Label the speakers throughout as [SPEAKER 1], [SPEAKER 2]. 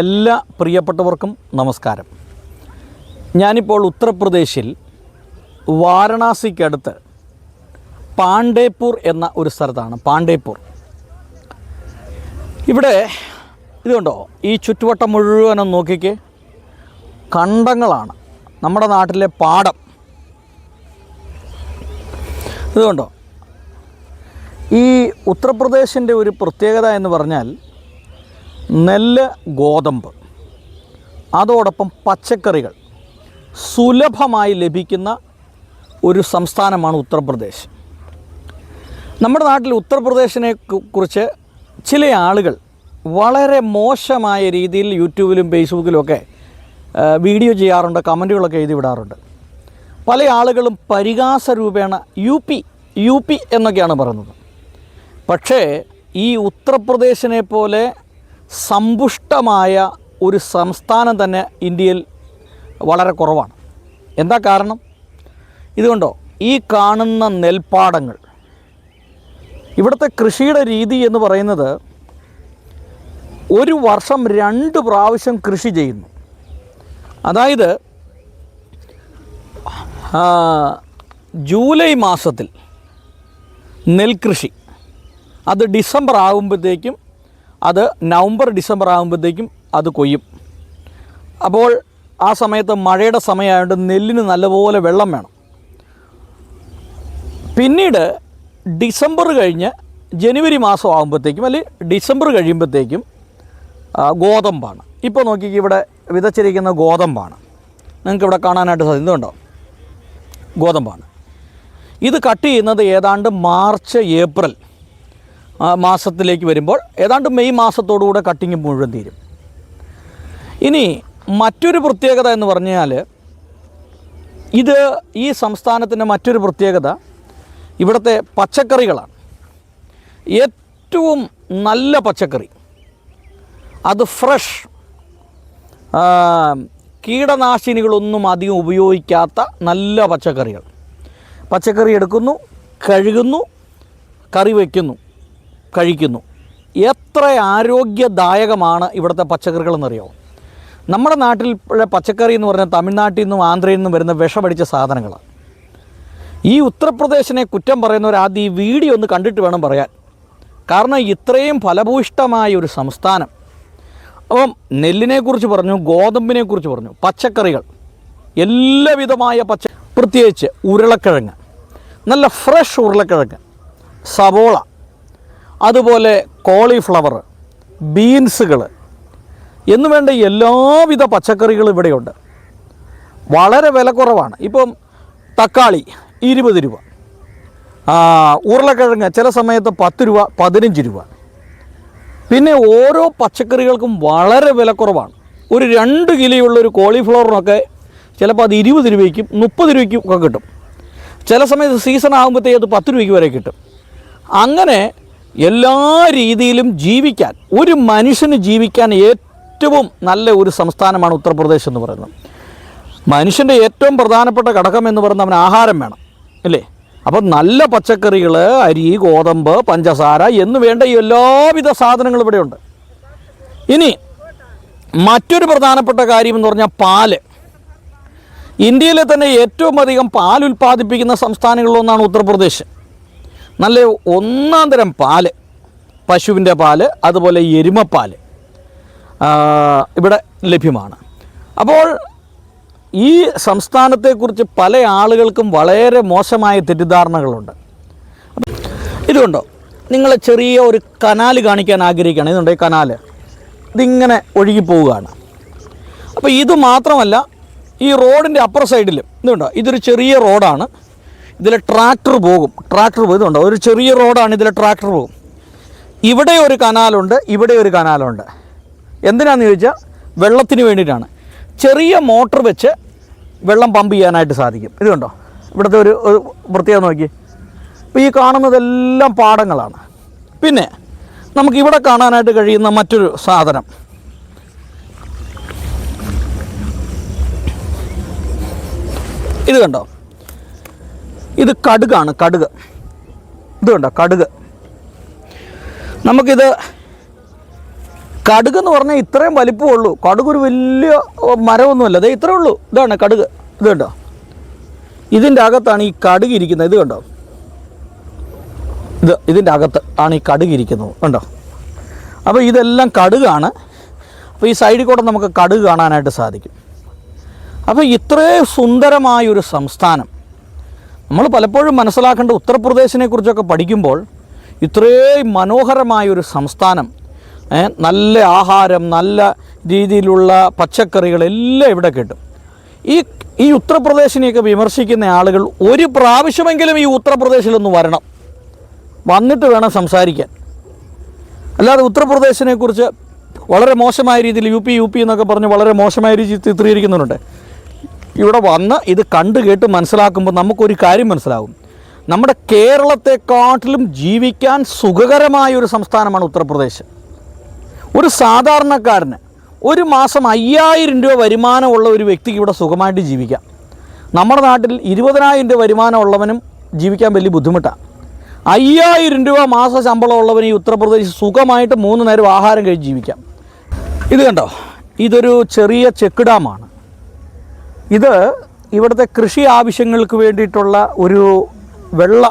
[SPEAKER 1] എല്ലാ പ്രിയപ്പെട്ടവർക്കും നമസ്കാരം. ഞാനിപ്പോൾ ഉത്തർപ്രദേശിൽ വാരണാസിക്കടുത്ത് പാണ്ഡേപൂർ എന്ന ഒരു സ്ഥലത്താണ് പാണ്ഡേപൂർ ഇവിടെ ഇതുണ്ടോ? ഈ ചുറ്റുവട്ടം മുഴുവനും നോക്കിക്ക് കണ്ടങ്ങളാണ്. നമ്മുടെ നാട്ടിലെ പാടം. ഇതുകൊണ്ടോ ഈ ഉത്തർപ്രദേശിന്റെ ഒരു പ്രത്യേകത എന്ന് പറഞ്ഞാൽ നെല്ല് ഗോതമ്പ്. അതോടൊപ്പം പച്ചക്കറികൾ. സുലഭമായി ലഭിക്കുന്ന ഒരു സംസ്ഥാനമാണ് ഉത്തർപ്രദേശ്. നമ്മുടെ നാട്ടിൽ ഉത്തർപ്രദേശിനെ കുറിച്ച് ചില ആളുകൾ വളരെ മോശമായ രീതിയിൽ യൂട്യൂബിലും ഫേസ്ബുക്കിലുമൊക്കെ വീഡിയോ ചെയ്യാറുണ്ട് കമന്റുകളൊക്കെ എഴുതി വിടാറുണ്ട്. പല ആളുകളും പരിഹാസ രൂപേണ യു പി യു പി എന്നൊക്കെയാണ് പറയുന്നത്. പക്ഷേ ഈ ഉത്തർപ്രദേശിനെ പോലെ സമ്പുഷ്ടമായ ഒരു സംസ്ഥാനം തന്നെ ഇന്ത്യയിൽ വളരെ കുറവാണ്. എന്താ കാരണം? ഇതുകൊണ്ടോ ഈ കാണുന്ന നെൽപ്പാടങ്ങൾ. ഇവിടുത്തെ കൃഷിയുടെ രീതി എന്ന് പറയുന്നത് ഒരു വർഷം രണ്ട് പ്രാവശ്യം കൃഷി ചെയ്യുന്നു. അതായത് ജൂലൈ മാസത്തിൽ നെൽകൃഷി. അത് ഡിസംബർ ആകുമ്പോഴത്തേക്കും അത് നവംബർ ഡിസംബർ ആകുമ്പോഴത്തേക്കും അത് കൊയ്യും. അപ്പോൾ ആ സമയത്ത് മഴയുടെ സമയമായതുകൊണ്ട് നെല്ലിന് നല്ലപോലെ വെള്ളം വേണം. പിന്നീട് ഡിസംബർ കഴിഞ്ഞ് ജനുവരി മാസം ആകുമ്പോഴത്തേക്കും അല്ലെങ്കിൽ ഡിസംബർ കഴിയുമ്പോഴത്തേക്കും ഗോതമ്പാണ്. ഇപ്പോൾ നോക്കിക്ക് ഇവിടെ വിതച്ചിരിക്കുന്ന ഗോതമ്പാണ്. നിങ്ങൾക്ക് ഇവിടെ കാണാനായിട്ട് സാധിക്കും ഇതുണ്ടോ ഗോതമ്പാണ്. ഇത് കട്ട് ചെയ്യുന്നത് ഏതാണ്ട് മാർച്ച് ഏപ്രിൽ. മാസത്തിലേക്ക് വരുമ്പോൾ ഏതാണ്ട് മെയ് മാസത്തോടുകൂടെ കട്ടിങ് മുഴുവൻ തീരും. ഇനി മറ്റൊരു പ്രത്യേകത എന്ന് പറഞ്ഞാൽ ഇത് ഈ സംസ്ഥാനത്തിന്റെ മറ്റൊരു പ്രത്യേകത ഇവിടുത്തെ പച്ചക്കറികളാണ്. ഏറ്റവും നല്ല പച്ചക്കറി. അത് ഫ്രഷ് കീടനാശിനികളൊന്നും അധികം ഉപയോഗിക്കാത്ത നല്ല പച്ചക്കറികൾ. പച്ചക്കറി എടുക്കുന്നു കഴുകുന്നു കറി വയ്ക്കുന്നു. കഴിക്കുന്നു. എത്ര ആരോഗ്യദായകമാണ് ഇവിടുത്തെ പച്ചക്കറികൾ എന്നറിയാമോ നമ്മുടെ നാട്ടിൽ പച്ചക്കറി എന്ന് പറഞ്ഞാൽ തമിഴ്നാട്ടിൽ നിന്നും ആന്ധ്രയിൽ നിന്നും വരുന്ന വിഷമടിച്ച സാധനങ്ങളാണ് ഈ ഉത്തർപ്രദേശിനെ കുറ്റം പറയുന്നവർ ആദ്യം ഈ വീഡിയോ ഒന്ന് കണ്ടിട്ട് വേണം പറയാൻ. കാരണം ഇത്രയും ഫലഭൂയിഷ്ടമായ ഒരു സംസ്ഥാനം. അപ്പം നെല്ലിനെക്കുറിച്ച് പറഞ്ഞു ഗോതമ്പിനെക്കുറിച്ച് പറഞ്ഞു പച്ചക്കറികൾ. എല്ലാവിധമായ പച്ച പ്രത്യേകിച്ച് ഉരുളക്കിഴങ്ങ്. നല്ല ഫ്രഷ് ഉരുളക്കിഴങ്ങ്. സവോള. അതുപോലെ കോളിഫ്ലവർ ബീൻസുകൾ എന്നുവേണ്ട എല്ലാവിധ പച്ചക്കറികളും ഇവിടെയുണ്ട്. വളരെ വില കുറവാണ്. ഇപ്പം തക്കാളി ഇരുപത് രൂപ. ഉരുളക്കിഴങ്ങ് ചില സമയത്ത് പത്ത് രൂപ പതിനഞ്ച് രൂപ. പിന്നെ ഓരോ പച്ചക്കറികൾക്കും വളരെ വിലക്കുറവാണ് ഒരു രണ്ട് കിലോയുള്ള ഒരു കോളിഫ്ലവറിനൊക്കെ ചിലപ്പോൾ അത് ഇരുപത് രൂപയ്ക്കും മുപ്പത് രൂപയ്ക്കും ഒക്കെ കിട്ടും. ചില സമയത്ത് സീസൺ ആകുമ്പോഴത്തേക്ക് അത് പത്ത് രൂപയ്ക്ക് വരെ കിട്ടും. അങ്ങനെ എല്ലാ രീതിയിലും ജീവിക്കാൻ ഒരു മനുഷ്യന് ജീവിക്കാൻ ഏറ്റവും നല്ല ഒരു സംസ്ഥാനമാണ് ഉത്തർപ്രദേശ് എന്ന് പറയുന്നത്. മനുഷ്യന്റെ ഏറ്റവും പ്രധാനപ്പെട്ട ഘടകം എന്ന് പറയുന്നത് അവന് ആഹാരം വേണം അല്ലേ? അപ്പം നല്ല പച്ചക്കറികൾ അരി ഗോതമ്പ് പഞ്ചസാര എന്ന് വേണ്ട എല്ലാവിധ സാധനങ്ങളും ഇവിടെയുണ്ട് ഇനി മറ്റൊരു പ്രധാനപ്പെട്ട കാര്യം എന്ന് പറഞ്ഞാൽ പാൽ. ഇന്ത്യയിലെ തന്നെ ഏറ്റവും അധികം പാൽ ഉൽപ്പാദിപ്പിക്കുന്ന സംസ്ഥാനങ്ങളിലൊന്നാണ് ഉത്തർപ്രദേശ്. നല്ല ഒന്നാം തരം പാൽ പശുവിന്റെ പാൽ അതുപോലെ എരുമപ്പാൽ ആ, ഇവിടെ ലഭ്യമാണ്. അപ്പോൾ ഈ സംസ്ഥാനത്തെക്കുറിച്ച് പല ആളുകൾക്കും വളരെ മോശമായ തെറ്റിദ്ധാരണകളുണ്ട്. ഇതുകൊണ്ടോ നിങ്ങൾ ചെറിയ ഒരു കനാൽ കാണിക്കാൻ ആഗ്രഹിക്കുകയാണ്. ഇതുണ്ട് ഈ കനാൽ ഇതിങ്ങനെ ഒഴുകി പോവുകയാണ്. അപ്പോൾ ഇത് മാത്രമല്ല ഈ റോഡിന്റെ അപ്പർ സൈഡിലും ഇതുണ്ടോ ഇതൊരു ചെറിയ റോഡാണ്. ഇതിൽ ട്രാക്ടർ പോകും. ട്രാക്ടർ പോകും. ഇതുണ്ടോ? ഒരു ചെറിയ റോഡാണ് ഇതിൽ ട്രാക്ടർ പോകും. ഇവിടെ ഒരു കനാലുണ്ട് ഇവിടെ ഒരു കനാലുണ്ട്. എന്തിനാന്ന് ചോദിച്ചാൽ വെള്ളത്തിന് വേണ്ടിയിട്ടാണ്. ചെറിയ മോട്ടർ വെച്ച് വെള്ളം പമ്പ് ചെയ്യാനായിട്ട് സാധിക്കും. ഇത് കണ്ടോ? ഇവിടുത്തെ ഒരു ഒരു പ്രത്യേകത നോക്കി അപ്പോൾ ഈ കാണുന്നതെല്ലാം പാടങ്ങളാണ്. പിന്നെ നമുക്ക് ഇവിടെ കാണാനായിട്ട് കഴിയുന്ന മറ്റൊരു സാധനം. ഇത് കണ്ടോ? ഇത് കടുകാണ് കടുക്. ഇത് കണ്ടോ കടുക്. നമുക്കിത് കടുക് എന്ന് പറഞ്ഞാൽ ഇത്രയും വലിപ്പമുള്ളൂ കടുക് ഒരു വലിയ മരമൊന്നുമല്ല. അതേ ഇത്രേ ഉള്ളൂ. ഇതാണ് കടുക്. ഇത് കണ്ടോ? ഇതിന്റെ അകത്താണ് ഈ കടുക് ഇരിക്കുന്നത്. ഇത് കണ്ടോ? ഇത് ഇതിന്റെ അകത്ത് ആണ് ഈ കടുക് ഇരിക്കുന്നത്. കണ്ടോ? അപ്പോൾ ഇതെല്ലാം കടുകാണ്. അപ്പോൾ ഈ സൈഡിൽ കൂടെ നമുക്ക് കടുക് കാണാനായിട്ട് സാധിക്കും. അപ്പോൾ ഇത്രയും സുന്ദരമായൊരു സംസ്ഥാനം. നമ്മൾ പലപ്പോഴും മനസ്സിലാക്കേണ്ട ഉത്തർപ്രദേശിനെ കുറിച്ചൊക്കെ പഠിക്കുമ്പോൾ ഇത്രയും മനോഹരമായൊരു സംസ്ഥാനം നല്ല ആഹാരം നല്ല രീതിയിലുള്ള പച്ചക്കറികൾ എല്ലാം ഇവിടെ കിട്ടും. ഈ ഈ ഉത്തർപ്രദേശിനെയൊക്കെ വിമർശിക്കുന്ന ആളുകൾ ഒരു പ്രാവശ്യമെങ്കിലും ഈ ഉത്തർപ്രദേശിലൊന്ന് വരണം. വന്നിട്ട് വേണം സംസാരിക്കാൻ. അല്ലാതെ ഉത്തർപ്രദേശിനെക്കുറിച്ച് വളരെ മോശമായ രീതിയിൽ യു പി യു പി എന്നൊക്കെ പറഞ്ഞ് വളരെ മോശമായ രീതിയിൽ ചിത്രീകരിക്കുന്നുണ്ട്. ഇവിടെ വന്ന് ഇത് കണ്ടു കേട്ട് മനസ്സിലാക്കുമ്പോൾ നമുക്കൊരു കാര്യം മനസ്സിലാകും. നമ്മുടെ കേരളത്തെക്കാട്ടിലും ജീവിക്കാൻ സുഖകരമായ ഒരു സംസ്ഥാനമാണ് ഉത്തർപ്രദേശ്. ഒരു സാധാരണക്കാരന് ഒരു മാസം അയ്യായിരം രൂപ വരുമാനമുള്ള ഒരു വ്യക്തിക്ക് ഇവിടെ സുഖമായിട്ട് ജീവിക്കാം. നമ്മുടെ നാട്ടിൽ ഇരുപതിനായിരം രൂപ വരുമാനമുള്ളവനും ജീവിക്കാൻ വലിയ ബുദ്ധിമുട്ടാണ് അയ്യായിരം രൂപ മാസ ശമ്പളമുള്ളവന് ഈ ഉത്തർപ്രദേശ് സുഖമായിട്ട് മൂന്ന് നേരം ആഹാരം കഴിച്ച് ജീവിക്കാം. ഇത് കണ്ടോ? ഇതൊരു ചെറിയ ചെക്ക് ഡാമാണ്. ഇത് ഇവിടുത്തെ കൃഷി ആവശ്യങ്ങൾക്ക് വേണ്ടിയിട്ടുള്ള ഒരു വെള്ള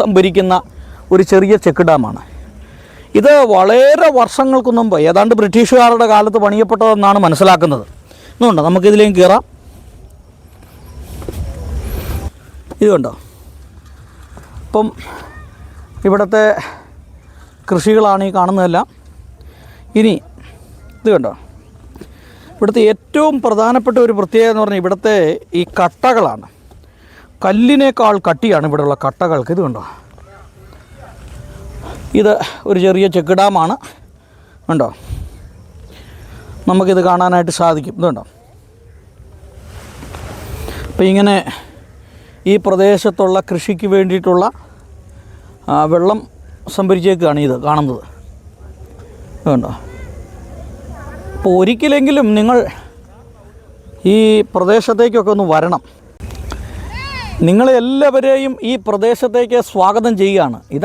[SPEAKER 1] സംഭരിക്കുന്ന ഒരു ചെറിയ ചെക്ക് ഡാമാണ്. ഇത് വളരെ വർഷങ്ങൾക്ക് മുമ്പ് ഏതാണ്ട് ബ്രിട്ടീഷുകാരുടെ കാലത്ത് പണിയപ്പെട്ടതെന്നാണ് മനസ്സിലാക്കുന്നത്. ഇതുണ്ടോ? നമുക്കിതിലേക്ക് കയറാം. ഇതുകൊണ്ടോ കണ്ടോ അപ്പം ഇവിടുത്തെ കൃഷികളാണ് ഈ കാണുന്നതെല്ലാം. ഇനി ഇത് കണ്ടോ? ഇവിടുത്തെ ഏറ്റവും പ്രധാനപ്പെട്ട ഒരു പ്രത്യേകത എന്ന് പറഞ്ഞാൽ ഇവിടുത്തെ ഈ കട്ടകളാണ്. കല്ലിനേക്കാൾ കട്ടിയാണ് ഇവിടെയുള്ള കട്ടകൾക്ക്. ഇത് കണ്ടോ? ഇത് ഒരു ചെറിയ ചെക്ക് ഡാമാണ്. കണ്ടോ? നമുക്കിത് കാണാനായിട്ട് സാധിക്കും. ഇത് കണ്ടോ? അപ്പോൾ ഇങ്ങനെ ഈ പ്രദേശത്തുള്ള കൃഷിക്ക് വേണ്ടിയിട്ടുള്ള വെള്ളം സംഭരിച്ചേക്കാണ് ഇത് കാണുന്നത്. ഇത് കണ്ടോ? അപ്പോൾ ഒരിക്കലെങ്കിലും നിങ്ങൾ ഈ പ്രദേശത്തേക്കൊക്കെ ഒന്ന് വരണം. നിങ്ങളെല്ലാവരെയും ഈ പ്രദേശത്തേക്ക് സ്വാഗതം ചെയ്യുകയാണ്. ഇതാ